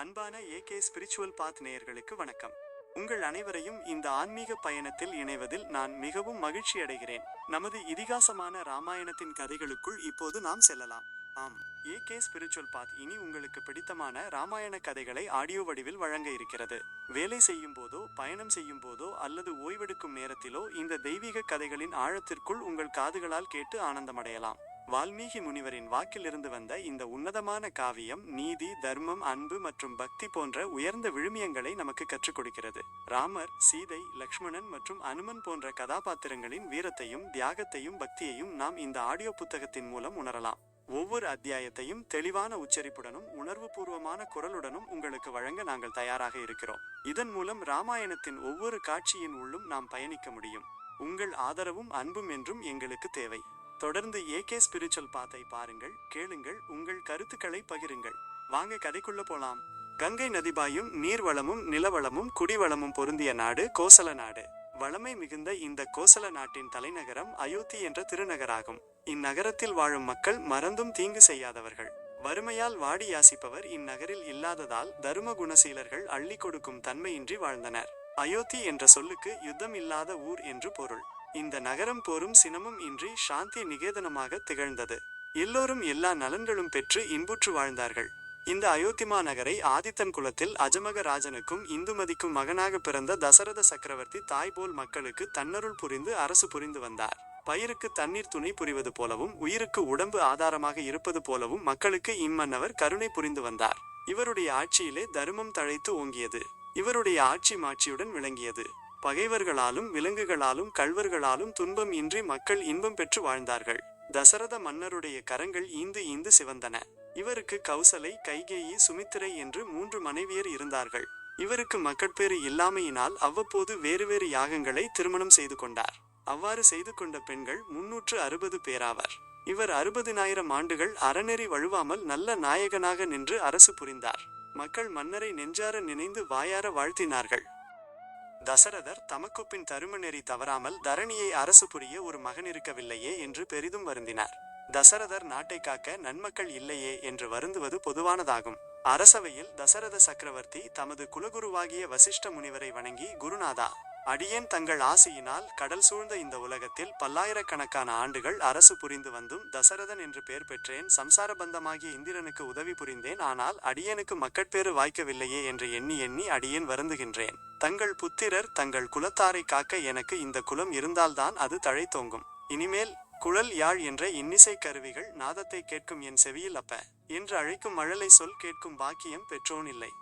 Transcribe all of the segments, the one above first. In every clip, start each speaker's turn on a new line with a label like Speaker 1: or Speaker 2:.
Speaker 1: அன்பான AK spiritual பாத் நேயர்களுக்கு வணக்கம். உங்கள் அனைவரையும் இந்த ஆன்மீக பயணத்தில் இணைவதில் நான் மிகவும் மகிழ்ச்சி அடைகிறேன். நமது இதிகாசமான ராமாயணத்தின் கதைகளுக்குள் இப்போது நாம் செல்லலாம். ஆம் ஏகே ஸ்பிரிச்சுவல் பாத் இனி உங்களுக்கு பிடித்தமான ராமாயண கதைகளை ஆடியோ வடிவில் வழங்க இருக்கிறது. வேலை செய்யும் போதோ பயணம் செய்யும் போதோ அல்லது ஓய்வெடுக்கும் நேரத்திலோ இந்த தெய்வீக கதைகளின் ஆழத்திற்குள் உங்கள் காதுகளால் கேட்டு ஆனந்தமடையலாம். வால்மீகி முனிவரின் வாக்கிலிருந்து வந்த இந்த உன்னதமான காவியம் நீதி தர்மம் அன்பு மற்றும் பக்தி போன்ற உயர்ந்த விழுமியங்களை நமக்கு கற்றுக் கொடுக்கிறது. ராமர் சீதை லக்ஷ்மணன் மற்றும் அனுமன் போன்ற கதாபாத்திரங்களின் வீரத்தையும் தியாகத்தையும் பக்தியையும் நாம் இந்த ஆடியோ புத்தகத்தின் மூலம் உணரலாம். ஒவ்வொரு அத்தியாயத்தையும் தெளிவான உச்சரிப்புடனும் உணர்வுபூர்வமான குரலுடனும் உங்களுக்கு வழங்க நாங்கள் தயாராக இருக்கிறோம். இதன் மூலம் ராமாயணத்தின் ஒவ்வொரு காட்சியின் உள்ளும் நாம் பயணிக்க முடியும். உங்கள் ஆதரவும் அன்பும் என்றும் எங்களுக்கு தேவை. தொடர்ந்து ஏகே ஸ்பிரிச்சுவல் பாத்தை பாருங்கள் கேளுங்கள் உங்கள் கருத்துக்களை பகிருங்கள். வாங்க கதைக்குள்ள போலாம். கங்கை நதிபாயும் நீர்வளமும் நிலவளமும் குடிவளமும் பொருந்திய நாடு கோசல நாடு. வளமை மிகுந்த இந்த கோசல நாட்டின் தலைநகரம் அயோத்தி என்ற திருநகராகும். இந்நகரத்தில் வாழும் மக்கள் மறந்தும் தீங்கு செய்யாதவர்கள். வறுமையால் வாடி யாசிப்பவர் இந்நகரில் இல்லாததால் தரும குணசீலர்கள் அள்ளி கொடுக்கும் தன்மையின்றி வாழ்ந்தனர். அயோத்தி என்ற சொல்லுக்கு யுத்தம் இல்லாத ஊர் என்று பொருள். இந்த நகரம் போரும் சினமும் இன்றி சாந்தி நிகேதனமாக திகழ்ந்தது. எல்லோரும் எல்லா நலன்களும் பெற்று இன்புற்று வாழ்ந்தார்கள். இந்த அயோத்திமா நகரை ஆதித்தன் குலத்தில் அஜமக ராஜனுக்கும் இந்துமதிக்கும் மகனாக பிறந்த தசரத சக்கரவர்த்தி தாய் போல் மக்களுக்கு தன்னருள் புரிந்து அரசு புரிந்து வந்தார். பயிருக்கு தண்ணீர் துணை புரிவது போலவும் உயிருக்கு உடம்பு ஆதாரமாக இருப்பது போலவும் மக்களுக்கு இம்மன்னவர் கருணை புரிந்து வந்தார். இவருடைய ஆட்சியிலே தருமம் தழைத்து ஓங்கியது. இவருடைய ஆட்சி மாட்சியுடன் விளங்கியது. பகைவர்களாலும் விலங்குகளாலும் கள்வர்களாலும் துன்பம் இன்றி மக்கள் இன்பம் பெற்று வாழ்ந்தார்கள். தசரத மன்னருடைய கரங்கள் ஈந்து ஈந்து சிவந்தன. இவருக்கு கௌசலை கைகேயி சுமித்திரை என்று மூன்று மனைவியர் இருந்தார்கள். இவருக்கு மக்கட்பேறு இல்லாமையினால் அவ்வப்போது வேறு வேறு யாகங்களை திருமணம் செய்து கொண்டார். அவ்வாறு செய்து கொண்ட பெண்கள் முன்னூற்று அறுபது பேராவர். இவர் அறுபதினாயிரம் ஆண்டுகள் அறநெறி வழுவாமல் நல்ல நாயகனாக நின்று அரசு புரிந்தார். மக்கள் மன்னரை நெஞ்சார நினைந்து வாயார வாழ்த்தினார்கள். தசரதர் தமக்குப்பின் தருமநெறி தவறாமல் தரணியை அரசு புரிய ஒரு மகன் இருக்கவில்லையே என்று பெரிதும் வருந்தினார். தசரதர் நாட்டை காக்க நன்மக்கள் இல்லையே என்று வருந்துவது பொதுவானதாகும். அரசவையில் தசரத சக்கரவர்த்தி தமது குலகுருவாகிய வசிஷ்ட முனிவரை வணங்கி குருநாதா அடியேன் தங்கள் ஆசையினால் கடல் சூழ்ந்த இந்த உலகத்தில் பல்லாயிரக்கணக்கான ஆண்டுகள் அரசு புரிந்து வந்தும் தசரதன் என்று பெயர் பெற்றேன் சம்சார பந்தமாகிய இந்திரனுக்கு உதவி புரிந்தேன் ஆனால் அடியேனுக்கு மக்கட்பேறு வாய்க்கவில்லையே என்று எண்ணி எண்ணி அடியேன் வருந்துகின்றேன். தங்கள் புத்திரர் தங்கள் குலத்தாரை காக்க எனக்கு இந்த குலம் இருந்தால்தான் அது தழைத்தோங்கும். இனிமேல் குழல் யாழ் என்ற இன்னிசை கருவிகள் நாதத்தை கேட்கும் என் செவியில் அப்ப என்று அழைக்கும் மழலை சொல் கேட்கும் பாக்கியம் பெற்றோன் இல்லை.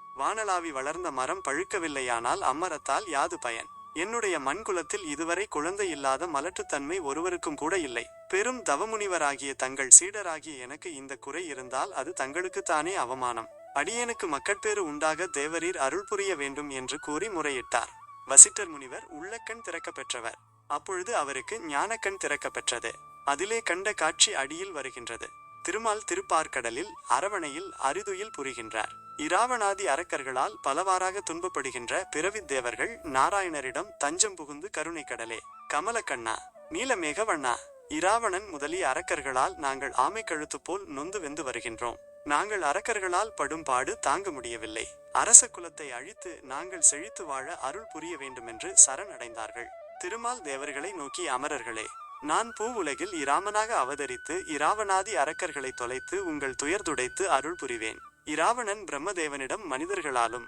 Speaker 1: வளர்ந்த மரம் பழுக்கவில்லையானால் அம்மரத்தால் யாது பயன்? என்னுடைய மண்குலத்தில் இதுவரை குழந்தை இல்லாத மலட்டுத்தன்மை ஒருவருக்கும் கூட இல்லை. பெரும் தவமுனிவராகிய தங்கள் சீடராகிய எனக்கு இந்த குறை இருந்தால் அது தங்களுக்குத்தானே அவமானம். அடியேனுக்கு மக்கட்பேறு உண்டாக தேவரீர் அருள் புரிய வேண்டும் என்று கூறி முறையிட்டார். வசிட்டர் முனிவர் உள்ளக்கண் திறக்க பெற்றவர் அப்பொழுது அவருக்கு ஞானக்கண் திறக்க பெற்றது அதிலே கண்ட காட்சி அடியில் வருகின்றது. திருமால் திருப்பார்கடலில் அரவணையில் அரிதுயில் புரிகின்றார். இராவணாதி அரக்கர்களால் பலவாறாக துன்பப்படுகின்ற பிறவி தேவர்கள் நாராயணரிடம் தஞ்சம் புகுந்து கருணை கடலே. கமலக்கண்ணா நீலமேகவண்ணா இராவணன் முதலிய அரக்கர்களால் நாங்கள் ஆமை கழுத்து போல் நொந்து வெந்து வருகின்றோம். நாங்கள் அரக்கர்களால் படும் பாடு தாங்க முடியவில்லை. அரச குலத்தை அழித்து நாங்கள் செழித்து வாழ அருள் புரிய வேண்டுமென்று சரணடைந்தார்கள். திருமால் தேவர்களை நோக்கி அமரர்களே நான் பூ உலகில் இராமனாக அவதரித்து இராவணாதி அரக்கர்களை தொலைத்து உங்கள் துயர் துடைத்து அருள் புரிவேன். இராவணன் பிரம்மதேவனிடம் மனிதர்களாலும்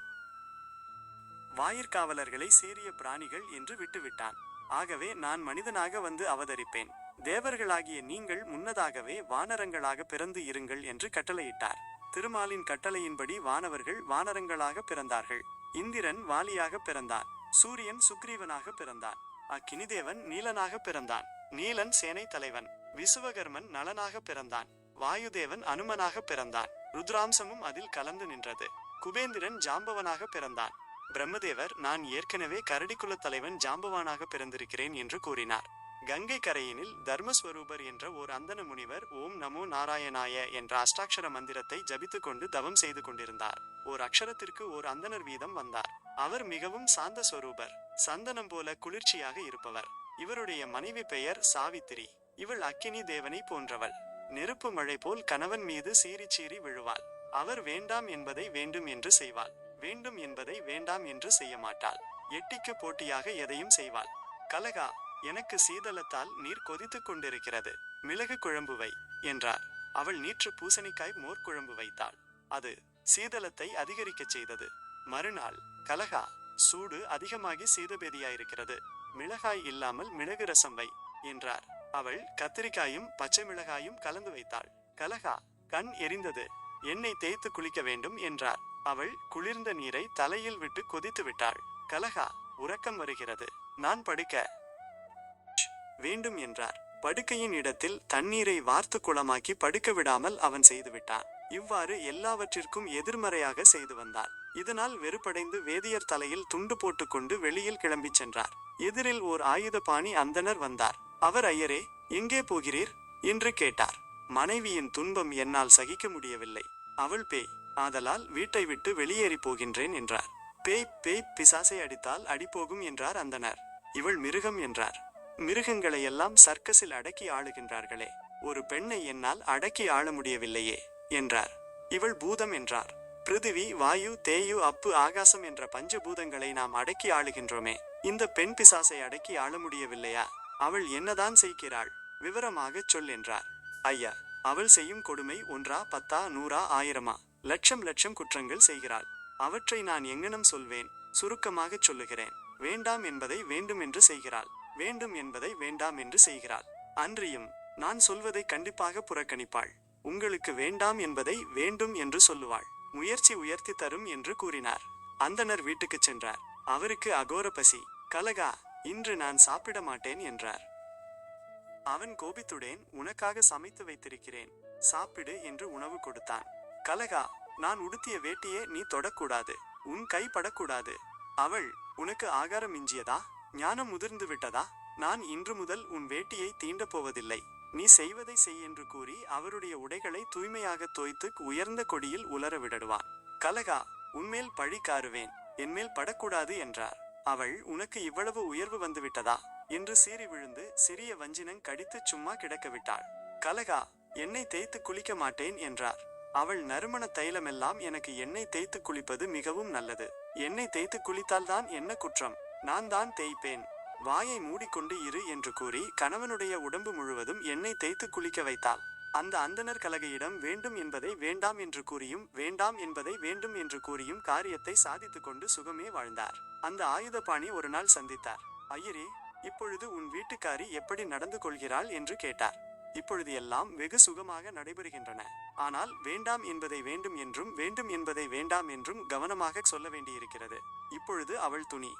Speaker 1: வாயிற்காவலர்களை சீரிய பிராணிகள் என்று விட்டுவிட்டான். ஆகவே நான் மனிதனாக வந்து அவதரிப்பேன். தேவர்களாகிய நீங்கள் முன்னதாகவே வானரங்களாக பிறந்து இருங்கள் என்று கட்டளையிட்டார். திருமாலின் கட்டளையின்படி வானவர்கள் வானரங்களாக பிறந்தார்கள். இந்திரன் வாலியாக பிறந்தான். சூரியன் சுக்ரீவனாக பிறந்தான். அக்கினிதேவன் நீலனாக பிறந்தான். நீலன் சேனை தலைவன். விசுவகர்மன் நலனாக பிறந்தான். வாயுதேவன் அனுமனாக பிறந்தான். ருத்ராம்சமும் அதில் கலந்து நின்றது. குபேந்திரன் ஜாம்பவனாக பிறந்தான். பிரம்மதேவர் நான் ஏற்கனவே கரடிக்குலத் தலைவன் ஜாம்பவானாக பிறந்திருக்கிறேன் என்று கூறினார். கங்கை கரையினில் தர்மஸ்வரூபர் என்ற ஓர் அந்தன முனிவர் ஓம் நமோ நாராயணாய என்ற அஷ்டாட்சர மந்திரத்தை ஜபித்துக்கொண்டு தவம் செய்து கொண்டிருந்தார். ஓர் அக்ஷரத்திற்கு ஓர் அந்தனர் வீதம் வந்தார். அவர் மிகவும் சாந்த ஸ்வரூபர் சந்தனம் போல குளிர்ச்சியாக இருப்பவர். இவருடைய மனைவி பெயர் சாவித்திரி. இவள் அக்கினி தேவனை போன்றவள். நெருப்பு மழை போல் கணவன் மீது சீறி சீறி விழுவாள். அவர் வேண்டாம் என்பதை வேண்டும் என்று செய்வாள். வேண்டும் என்பதை வேண்டாம் என்று செய்ய மாட்டாள். எட்டிக்கு போட்டியாக எதையும் செய்வாள். கலகா எனக்கு சீதளத்தால் நீர் கொதித்துக் கொண்டிருக்கிறது. மிளகு குழம்பு வை என்றார். அவள் நீற்று பூசணிக்காய் மோர் குழம்பு வைத்தாள். அது சீதளத்தை அதிகரிக்கச் செய்தது. மறுநாள் கலகா சூடு அதிகமாகி சீதபேதியாயிருக்கிறது. மிளகாய் இல்லாமல் மிளகு ரசம் வை என்றார். அவள் கத்திரிக்காயும் பச்சை மிளகாயும் கலந்து வைத்தாள். கலகா கண் எரிந்தது. எண்ணெய் தேய்த்து குளிக்க வேண்டும் என்றார். அவள் குளிர்ந்த நீரை தலையில் விட்டு கொதித்து விட்டாள். கலகா உறக்கம் வருகிறது. நான் படுக்க வேண்டும் என்றார். படுக்கையின் இடத்தில் தண்ணீரை வார்த்து குளமாக்கி படுக்க விடாமல் அவன் செய்துவிட்டான் இவ்வாறு எல்லாவற்றிற்கும் எதிர்மறையாக செய்து வந்தார் இதனால் வெறுப்படைந்து வேதியர் தலையில் துண்டு போட்டுக்கொண்டு வெளியில் கிளம்பிச் சென்றார். எதிரில் ஓர் ஆயுதபாணி அந்தணர் வந்தார். அவர் ஐயரே எங்கே போகிறீர்? என்று கேட்டார். மனைவியின் துன்பம் என்னால் சகிக்க முடியவில்லை. அவள் பேய் ஆதலால் வீட்டை விட்டு வெளியேறி போகின்றேன் என்றார். பேய் பேய் பிசாசை அடித்தால் அடிபோகும் என்றார் அந்தனர் இவள் மிருகம் என்றார். மிருகங்களை எல்லாம் சர்க்கஸில் அடக்கி ஆளுகின்றார்களே ஒரு பெண்ணை என்னால் அடக்கி ஆள முடியவில்லையே என்றார். இவள் பூதம் என்றார். பிருதிவி வாயு தேயு அப்பு ஆகாசம் என்ற பஞ்சபூதங்களை நாம் அடக்கி ஆளுகின்றோமே இந்த பெண் பிசாசை அடக்கி ஆள முடியவில்லையா? அவள் என்னதான் செய்கிறாள்? விவரமாகச் சொல் என்றார். ஐயா அவள் செய்யும் கொடுமை ஒன்றா பத்தா நூறா ஆயிரமா? லட்சம் லட்சம் குற்றங்கள் செய்கிறாள். அவற்றை நான் எங்கனம் சொல்வேன்? சுருக்கமாகச் சொல்லுகிறேன். வேண்டாம் என்பதை வேண்டும் என்று செய்கிறாள். வேண்டும் என்பதை வேண்டாம் என்று செய்கிறாள். அன்றியும் நான் சொல்வதை கண்டிப்பாக புறக்கணிப்பாள். உங்களுக்கு வேண்டாம் என்பதை வேண்டும் என்று சொல்லுவாள். முயற்சி உயர்த்தி தரும் என்று கூறினார். அந்தணர் வீட்டுக்குச் சென்றார். அவருக்கு அகோர பசி. கலகா! இன்று நான் சாப்பிட மாட்டேன் என்றார். அவன் கோபித்துடேன் உனக்காக சமைத்து வைத்திருக்கிறேன். சாப்பிடு என்று உணவு கொடுத்தான். கலகா நான் உடுத்திய வேட்டியே நீ தொடக்கூடாது. உன் கை படக்கூடாது. அவள் உனக்கு ஆகாரம் மிஞ்சியதா? ஞானம் முதிர்ந்து விட்டதா? நான் இன்று முதல் உன் வேட்டியை தீண்டப் போவதில்லை நீ செய்வதை செய் என்று கூறி அவருடைய உடைகளை தூய்மையாக தோய்த்து உயர்ந்த கொடியில் உலர விடடுவான். கலகா உன்மேல் பழி காருவேன். என்மேல் படக்கூடாது என்றார். அவள் உனக்கு இவ்வளவு உயர்வு வந்துவிட்டதா என்று சீறி விழுந்து சிறிய வஞ்சினங் கடித்து சும்மா கிடக்க விட்டாள். கலகா என்னை தேய்த்து குளிக்க மாட்டேன் என்றார். அவள் நறுமண தைலமெல்லாம் எனக்கு எண்ணெய் தேய்த்து குளிப்பது மிகவும் நல்லது. எண்ணெய் தேய்த்து குளித்தால்தான் என்ன குற்றம்? நான் தான் தேய்ப்பேன். வாயை மூடிக்கொண்டு இரு என்று கூறி கணவனுடைய உடம்பு முழுவதும் எண்ணெய் தேய்த்து குளிக்க வைத்தாள். அந்த அந்தணர் கலகையிடம் வேண்டும் என்பதை வேண்டாம் என்று கூறியும் வேண்டாம் என்பதை வேண்டும் என்று கூறியும் காரியத்தை சாதித்துக்கொண்டு சுகமே வாழ்ந்தார். அந்த ஆயுதபாணி ஒரு நாள் சந்தித்தார். ஐயரே இப்பொழுது உன் வீட்டுக்காரி எப்படி நடந்து கொள்கிறாள் என்று கேட்டார். இப்பொழுது எல்லாம் வெகு சுகமாக நடைபெறுகின்றன. ஆனால் வேண்டாம் என்பதை வேண்டும் என்றும் வேண்டும் என்பதை வேண்டாம் என்றும் கவனமாக சொல்ல வேண்டியிருக்கிறது. இப்பொழுது அவள் துணி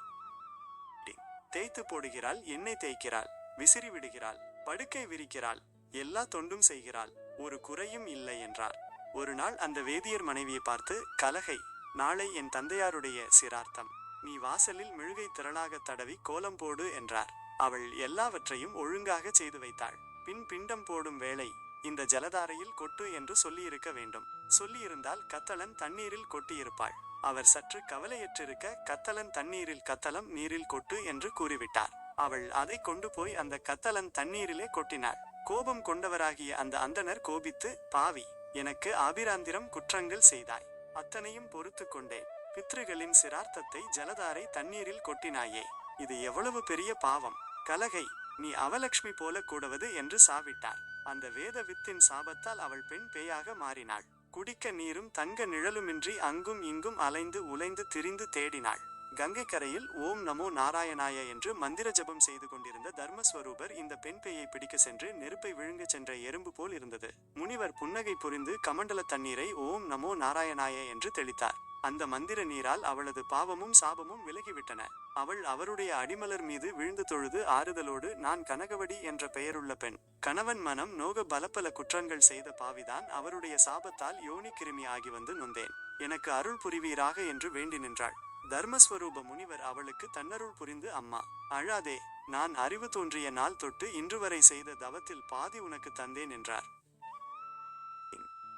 Speaker 1: தேய்த்து போடுகிறாள் எண்ணெய் தேய்க்கிறாள் விசிறி விடுகிறாள் படுக்கை விரிக்கிறாள் எல்லா தொண்டும் செய்கிறாள். ஒரு குறையும் இல்லை என்றார். ஒரு நாள் அந்த வேதியர் மனைவியை பார்த்து கலகை நாளை என் தந்தையாருடைய சிரார்த்தம். நீ வாசலில் மெழுகை திரளாக தடவி கோலம் போடு என்றார். அவள் எல்லாவற்றையும் ஒழுங்காக செய்து வைத்தாள். பின் பிண்டம் போடும் வேளை இந்த ஜலதாரையில் கொட்டு என்று சொல்லியிருக்க வேண்டும். சொல்லியிருந்தால் கத்தலன் தண்ணீரில் கொட்டியிருப்பாள். அவர் சற்று கவலையற்றிருக்க கத்தலன் தண்ணீரில் கத்தலம் நீரில் கொட்டு என்று கூறிவிட்டார். அவள் அதை கொண்டு போய் அந்த கத்தலன் தண்ணீரிலே கொட்டினாள். கோபம் கொண்டவராகிய அந்த அந்தணர் கோபித்து பாவி எனக்கு ஆபிராந்திரம் குற்றங்கள் செய்தாய். அத்தனையும் பொறுத்து கொண்டேன். பித்ருகளின் சிரார்த்தத்தை ஜலதாரை தண்ணீரில் கொட்டினாயே. இது எவ்வளவு பெரிய பாவம். கலகை நீ அவலக்ஷ்மி போல கூடுவது என்று சாவிட்டார் அந்த வேத வித்தின் சாபத்தால் அவள் பெண் பேயாக மாறினாள். குடிக்க நீரும் தங்க நிழலுமின்றி அங்கும் இங்கும் அலைந்து உலைந்து திரிந்து தேடினாள். கங்கை கரையில் ஓம் நமோ நாராயணாய என்று மந்திர ஜபம் செய்து கொண்டிருந்த தர்மஸ்வரூபர் இந்த பெண் பேயை பிடிக்க சென்று நெருப்பை விழுங்கச் சென்ற எறும்பு போல் இருந்தது. முனிவர் புன்னகை புரிந்து கமண்டல தண்ணீரை ஓம் நமோ நாராயணாய என்று தெளித்தார். அந்த மந்திர நீரால் அவளது பாவமும் சாபமும் விலகிவிட்டன. அவள் அவருடைய அடிமலர் மீது விழுந்து தொழுது ஆறுதலோடு நான் கனகவடி என்ற பெயருள்ள பெண். கணவன் மனம் நோக பலப்பல குற்றங்கள் செய்த பாவிதான் அவருடைய சாபத்தால் யோனி கிருமி ஆகி வந்து நொந்தேன். எனக்கு அருள் புரிவீராக என்று வேண்டி நின்றாள். தர்மஸ்வரூப முனிவர் அவளுக்கு தன்னருள் புரிந்து அம்மா அழாதே நான் அறிவு தோன்றிய நாள் தொட்டு இன்று வரை செய்த தவத்தில் பாதி உனக்கு தந்தேன் என்றார்.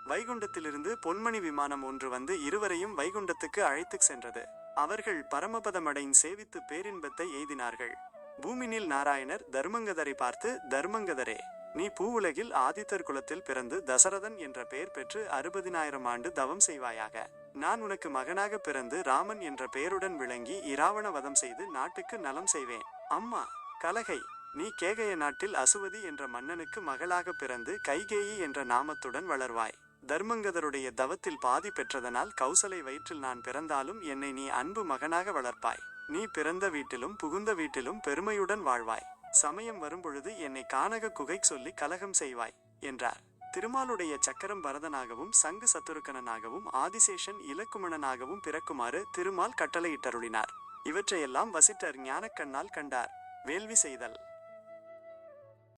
Speaker 1: வைகுண்டத்திலிருந்து பொன்மணி விமானம் ஒன்று வந்து இருவரையும் வைகுண்டத்துக்கு அழைத்துச் சென்றது. அவர்கள் பரமபதமடையின் சேவித்து பேரின்பத்தை எய்தினார்கள். பூமினில் நாராயணர் தர்மங்கதரை பார்த்து தர்மங்கதரே நீ பூவுலகில் ஆதித்தர் குலத்தில் பிறந்து தசரதன் என்ற பெயர் பெற்று அறுபதினாயிரம் ஆண்டு தவம் செய்வாயாக. நான் உனக்கு மகனாக பிறந்து ராமன் என்ற பெயருடன் விளங்கி இராவண வதம் செய்து நாட்டுக்கு நலம் செய்வேன். அம்மா கலகை நீ கேகய நாட்டில் அசுவதி என்ற மன்னனுக்கு மகளாக பிறந்து கைகேயி என்ற நாமத்துடன் வளர்வாய். தர்மங்கதருடைய தவத்தில் பாதி பெற்றதனால் கௌசலை வயிற்றில் நான் பிறந்தாலும் என்னை நீ அன்பு மகனாக வளர்ப்பாய். நீ பிறந்த வீட்டிலும் புகுந்த வீட்டிலும் பெருமையுடன் வாழ்வாய். சமயம் வரும்பொழுது என்னை கானக குகை சொல்லி கலகம் செய்வாய் என்றார். திருமாலுடைய சக்கரம் பரதனாகவும் சங்கு சத்துருக்கணனாகவும் ஆதிசேஷன் இலக்குமணனாகவும் பிறக்குமாறு திருமால் கட்டளையிட்டருளினார். இவற்றையெல்லாம் வசிட்டர் ஞானக்கண்ணால் கண்டார். வேள்வி செய்தல்.